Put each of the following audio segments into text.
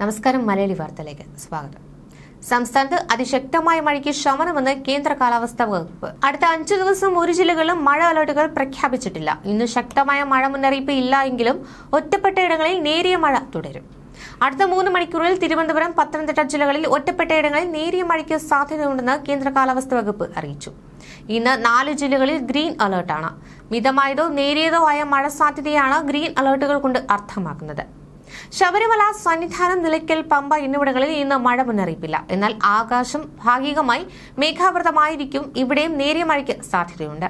നമസ്കാരം മലയാളി വാർത്തയിലേക്ക് സ്വാഗതം. സംസ്ഥാനത്ത് അതിശക്തമായ മഴയ്ക്ക് ശമനമെന്ന് കേന്ദ്ര കാലാവസ്ഥാ വകുപ്പ്. അടുത്ത അഞ്ചു ദിവസം ഒരു ജില്ലകളിലും മഴ അലർട്ടുകൾ പ്രഖ്യാപിച്ചിട്ടില്ല. ഇന്ന് ശക്തമായ മഴ മുന്നറിയിപ്പ് ഇല്ല എങ്കിലും ഒറ്റപ്പെട്ട ഇടങ്ങളിൽ നേരിയ മഴ തുടരും. അടുത്ത മൂന്ന് മണിക്കൂറിൽ തിരുവനന്തപുരം പത്തനംതിട്ട ജില്ലകളിൽ ഒറ്റപ്പെട്ട ഇടങ്ങളിൽ നേരിയ മഴയ്ക്ക് സാധ്യതയുണ്ടെന്ന് കേന്ദ്ര കാലാവസ്ഥാ വകുപ്പ് അറിയിച്ചു. ഇന്ന് നാല് ജില്ലകളിൽ ഗ്രീൻ അലർട്ടാണ്. മിതമായതോ നേരിയതോ ആയ മഴ സാധ്യതയാണ് ഗ്രീൻ അലേർട്ടുകൾ കൊണ്ട് അർത്ഥമാക്കുന്നത്. ശബരിമല സന്നിധാനം നിലയ്ക്കൽ പമ്പ എന്നിവിടങ്ങളിൽ ഇന്ന് മഴ മുന്നറിയിപ്പില്ല. എന്നാൽ ആകാശം ഭാഗികമായി മേഘാവൃതമായിരിക്കും. ഇവിടെയും നേരിയ മഴയ്ക്ക് സാധ്യതയുണ്ട്.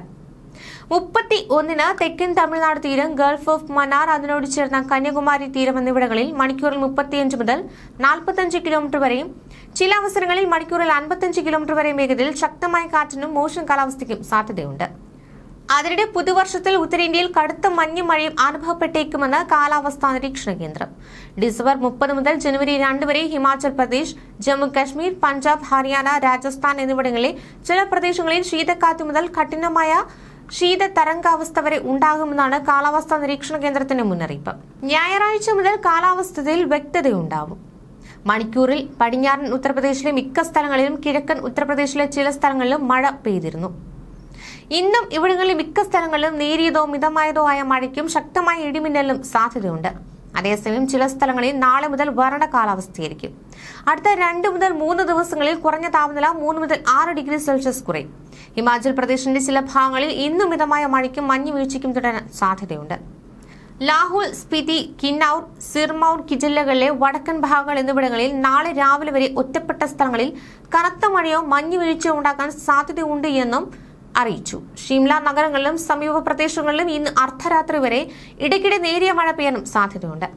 മുപ്പത്തി ഒന്നിന് തെക്കൻ തമിഴ്നാട് തീരം ഗൾഫ് ഓഫ് മനാർ അതിനോട് ചേർന്ന കന്യാകുമാരി തീരം എന്നിവിടങ്ങളിൽ മണിക്കൂറിൽ മുപ്പത്തിയഞ്ച് മുതൽ നാൽപ്പത്തഞ്ച് കിലോമീറ്റർ വരെയും ചില അവസരങ്ങളിൽ മണിക്കൂറിൽ അൻപത്തഞ്ച് കിലോമീറ്റർ വരെ വേഗതയിൽ ശക്തമായ കാറ്റിനും മോശം കാലാവസ്ഥയ്ക്കും സാധ്യതയുണ്ട്. അതിനിടെ പുതുവർഷത്തിൽ ഉത്തരേന്ത്യയിൽ കടുത്ത മഞ്ഞും മഴയും അനുഭവപ്പെട്ടേക്കുമെന്ന് കാലാവസ്ഥാ നിരീക്ഷണ കേന്ദ്രം. ഡിസംബർ മുപ്പത് മുതൽ ജനുവരി രണ്ട് വരെ ഹിമാചൽ പ്രദേശ് ജമ്മു കാശ്മീർ പഞ്ചാബ് ഹരിയാന രാജസ്ഥാൻ എന്നിവിടങ്ങളിലെ ചില പ്രദേശങ്ങളിൽ ശീതക്കാറ്റ് മുതൽ കഠിനമായ ശീത തരംഗാവസ്ഥ വരെ ഉണ്ടാകുമെന്നാണ് കാലാവസ്ഥാ നിരീക്ഷണ കേന്ദ്രത്തിന്റെ മുന്നറിയിപ്പ്. ഞായറാഴ്ച മുതൽ കാലാവസ്ഥയിൽ വ്യക്തതയുണ്ടാവും. മണിക്കൂറിൽ പടിഞ്ഞാറൻ ഉത്തർപ്രദേശിലെ മിക്ക സ്ഥലങ്ങളിലും കിഴക്കൻ ഉത്തർപ്രദേശിലെ ചില സ്ഥലങ്ങളിലും മഴ പെയ്തിരുന്നു. ഇന്നും ഇവിടങ്ങളിൽ മിക്ക സ്ഥലങ്ങളിലും നേരിയതോ മിതമായതോ ആയ മഴയ്ക്കും ശക്തമായ ഇടിമിന്നലിനും സാധ്യതയുണ്ട്. അതേസമയം ചില സ്ഥലങ്ങളിൽ നാളെ മുതൽ വരണ്ട കാലാവസ്ഥയായിരിക്കും. അടുത്ത രണ്ട് മുതൽ മൂന്ന് ദിവസങ്ങളിൽ കുറഞ്ഞ താപനില മൂന്ന് മുതൽ ആറ് ഡിഗ്രി സെൽഷ്യസ് കുറയും. ഹിമാചൽ പ്രദേശിന്റെ ചില ഭാഗങ്ങളിൽ ഇന്നും മിതമായ മഴയ്ക്കും മഞ്ഞു വീഴ്ചയ്ക്കും തുടരാൻ സാധ്യതയുണ്ട്. ലാഹുൽ സ്പിതി കിന്നൌർ സിർമൌർ ജില്ലകളിലെ വടക്കൻ ഭാഗങ്ങൾ എന്നിവിടങ്ങളിൽ നാളെ രാവിലെ വരെ ഒറ്റപ്പെട്ട സ്ഥലങ്ങളിൽ കനത്ത മഴയോ മഞ്ഞു വീഴ്ചയോ ഉണ്ടാക്കാൻ സാധ്യതയുണ്ട് എന്നും അറിയിച്ചു. ഷിംല നഗരങ്ങളിലും സമീപ പ്രദേശങ്ങളിലും ഇന്ന് അർദ്ധരാത്രി വരെ ഇടയ്ക്കിടെ നേരിയ മഴ പെയ്യാനും സാധ്യതയുണ്ട്.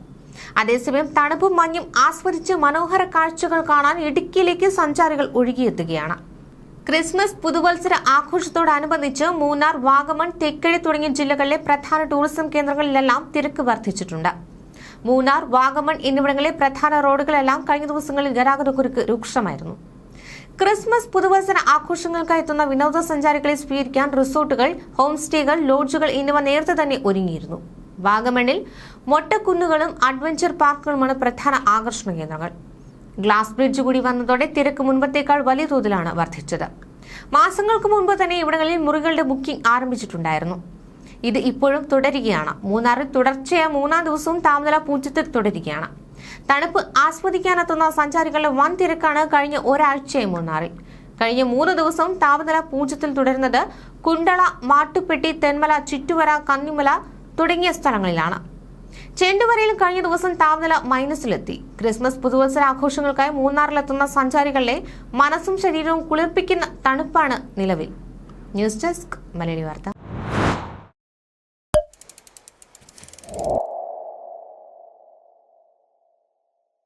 അതേസമയം തണുപ്പും മഞ്ഞും ആസ്വദിച്ച് മനോഹര കാഴ്ചകൾ കാണാൻ ഇടുക്കിയിലേക്ക് സഞ്ചാരികൾ ഒഴുകിയെത്തുകയാണ്. ക്രിസ്മസ് പുതുവത്സര ആഘോഷത്തോടനുബന്ധിച്ച് മൂന്നാർ വാഗമൺ തെക്കഴി തുടങ്ങിയ ജില്ലകളിലെ പ്രധാന ടൂറിസം കേന്ദ്രങ്ങളിലെല്ലാം തിരക്ക് വർദ്ധിച്ചിട്ടുണ്ട്. മൂന്നാർ വാഗമൺ എന്നിവിടങ്ങളിലെ പ്രധാന റോഡുകളെല്ലാം കഴിഞ്ഞ ദിവസങ്ങളിൽ ഗതാഗതക്കുരുക്ക് രൂക്ഷമായിരുന്നു. ക്രിസ്മസ് പുതുവത്സര ആഘോഷങ്ങൾക്കായി എത്തുന്ന വിനോദസഞ്ചാരികളെ സ്വീകരിക്കാൻ റിസോർട്ടുകൾ ഹോം സ്റ്റേകൾ ലോഡ്ജുകൾ എന്നിവ നേരത്തെ തന്നെ ഒരുങ്ങിയിരുന്നു. വാഗമണിൽ മൊട്ടക്കുന്നുകളും അഡ്വഞ്ചർ പാർക്കുകളുമാണ് പ്രധാന ആകർഷണ കേന്ദ്രങ്ങൾ. ഗ്ലാസ് ബ്രിഡ്ജ് കൂടി വന്നതോടെ തിരക്ക് മുൻപത്തേക്കാൾ വലിയ തോതിലാണ് വർദ്ധിച്ചത്. മാസങ്ങൾക്ക് മുൻപ് തന്നെ ഇവിടങ്ങളിൽ മുറികളുടെ ബുക്കിംഗ് ആരംഭിച്ചിട്ടുണ്ടായിരുന്നു. ഇത് ഇപ്പോഴും തുടരുകയാണ്. മൂന്നാറിൽ തുടർച്ചയായ മൂന്നാം ദിവസവും താപനില പൂജ്യത്തിൽ തുടരുകയാണ്. തണുപ്പ് ആസ്വദിക്കാനെത്തുന്ന സഞ്ചാരികളുടെ വൻ തിരക്കാണ് കഴിഞ്ഞ ഒരാഴ്ചയായി മൂന്നാറിൽ കഴിഞ്ഞ മൂന്ന് ദിവസവും താപനില പൂജ്യത്തിൽ തുടരുന്നത് കുണ്ടള മാട്ടുപ്പെട്ടി തെന്മല ചുറ്റുവര കന്നിമല തുടങ്ങിയ സ്ഥലങ്ങളിലാണ്. ചെണ്ടുവരയിൽ കഴിഞ്ഞ ദിവസം താപനില മൈനസിലെത്തി. ക്രിസ്മസ് പുതുവത്സര ആഘോഷങ്ങൾക്കായി മൂന്നാറിലെത്തുന്ന സഞ്ചാരികളുടെ മനസ്സും ശരീരവും കുളിർപ്പിക്കുന്ന തണുപ്പാണ് നിലവിൽ. ന്യൂസ് ഡെസ്ക് മലയാളി വാർത്ത.